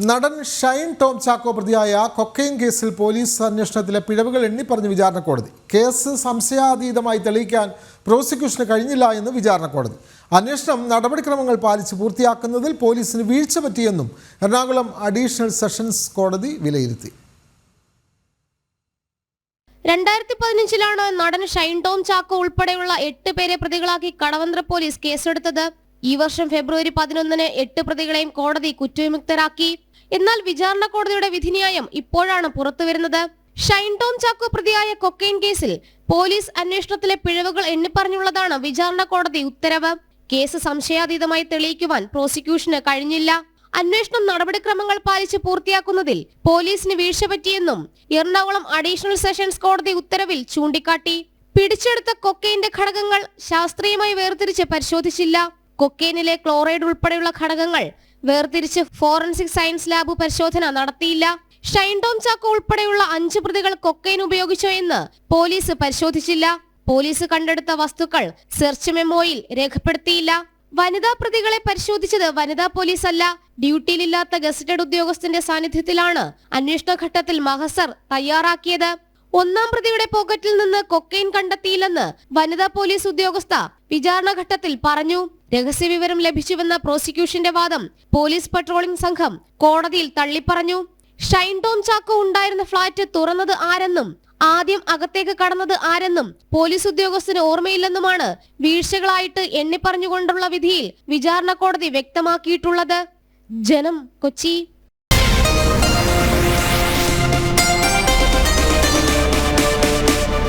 നടൻ ഷൈൻ ടോം ചാക്കോ പ്രതിയായ കൊക്കൈൻ കേസിൽ പോലീസ് അന്വേഷണത്തിലെ പിഴവുകൾ എണ്ണിപ്പറഞ്ഞ് വിചാരണ കോടതി. കേസ് സംശയാതീതമായി തെളിയിക്കാൻ പ്രോസിക്യൂഷന് കഴിഞ്ഞില്ല എന്ന് വിചാരണ കോടതി. അന്വേഷണം നടപടിക്രമങ്ങൾ പാലിച്ച് പൂർത്തിയാക്കുന്നതിൽ പോലീസിന് വീഴ്ച പറ്റിയെന്നും എറണാകുളം അഡീഷണൽ സെഷൻസ് കോടതി വിലയിരുത്തി. രണ്ടായിരത്തി പതിനഞ്ചിലാണ് നടൻ ഷൈൻ ടോം ചാക്കോ ഉൾപ്പെടെയുള്ള എട്ട് പേരെ പ്രതികളാക്കി കടവന്ത്ര പോലീസ് കേസെടുത്തത്? ഈ വർഷം ഫെബ്രുവരി പതിനൊന്നിന് എട്ട് പ്രതികളെയും കോടതി കുറ്റവിമുക്തരാക്കി. എന്നാൽ വിചാരണ കോടതിയുടെ വിധിന്യായം ഇപ്പോഴാണ് പുറത്തുവരുന്നത് ഷൈൻ ടോം ചാക്കോ പ്രതിയായ കൊക്കൈൻ കേസിൽ പോലീസ് അന്വേഷണത്തിലെ പിഴവുകൾ എണ്ണിപ്പറഞ്ഞുള്ളതാണ് വിചാരണ കോടതി ഉത്തരവ്. കേസ് സംശയാതീതമായി തെളിയിക്കുവാൻ പ്രോസിക്യൂഷന് കഴിഞ്ഞില്ല. അന്വേഷണം നടപടിക്രമങ്ങൾ പാലിച്ച് പൂർത്തിയാക്കുന്നതിൽ പോലീസിന് വീഴ്ച പറ്റിയെന്നും എറണാകുളം അഡീഷണൽ സെഷൻസ് കോടതി ഉത്തരവിൽ ചൂണ്ടിക്കാട്ടി. പിടിച്ചെടുത്ത കൊക്കൈന്റെ ഘടകങ്ങൾ ശാസ്ത്രീയമായി വേർതിരിച്ച് പരിശോധിച്ചില്ല. കൊക്കൈനിലെ ക്ലോറൈഡ് ഉൾപ്പെടെയുള്ള ഘടകങ്ങൾ വേർതിരിച്ച് ഫോറൻസിക് സയൻസ് ലാബ് പരിശോധന നടത്തിയില്ല. ഷൈൻഡോം ചാക്കോ ഉൾപ്പെടെയുള്ള അഞ്ച് പ്രതികൾ കൊക്കൈൻ ഉപയോഗിച്ചോ എന്ന് പോലീസ് പരിശോധിച്ചില്ല. പോലീസ് കണ്ടെടുത്ത വസ്തുക്കൾ സെർച്ച് മെമ്മോയിൽ രേഖപ്പെടുത്തിയില്ല. വനിതാ പ്രതികളെ പരിശോധിച്ചത് വനിതാ പോലീസ് അല്ല ഡ്യൂട്ടിയിലില്ലാത്ത ഗസറ്റഡ് ഉദ്യോഗസ്ഥന്റെ സാന്നിധ്യത്തിലാണ് അന്വേഷണ ഘട്ടത്തിൽ മഹസർ തയ്യാറാക്കിയത്. ഒന്നാം പ്രതിയുടെ പോക്കറ്റിൽ നിന്ന് കൊക്കൈൻ കണ്ടെത്തിയില്ലെന്ന് വനിതാ പോലീസ് ഉദ്യോഗസ്ഥ വിചാരണഘട്ടത്തിൽ പറഞ്ഞു. രഹസ്യവിവരം ലഭിച്ചുവെന്ന പ്രോസിക്യൂഷന്റെ വാദം പോലീസ് പട്രോളിംഗ് സംഘം കോടതിയിൽ തള്ളിപ്പറഞ്ഞു. ഷൈൻ ടോം ചാക്കോ ഉണ്ടായിരുന്ന ഫ്ളാറ്റ് തുറന്നത് ആരെന്നും ആദ്യം അകത്തേക്ക് കടന്നത് ആരെന്നും പോലീസ് ഉദ്യോഗസ്ഥന് ഓർമ്മയില്ലെന്നുമാണ് വീഴ്ചകളായിട്ട് എണ്ണിപ്പറഞ്ഞുകൊണ്ടുള്ള വിധിയിൽ വിചാരണ കോടതി വ്യക്തമാക്കിയിട്ടുള്ളത്. ജനം കൊച്ചി.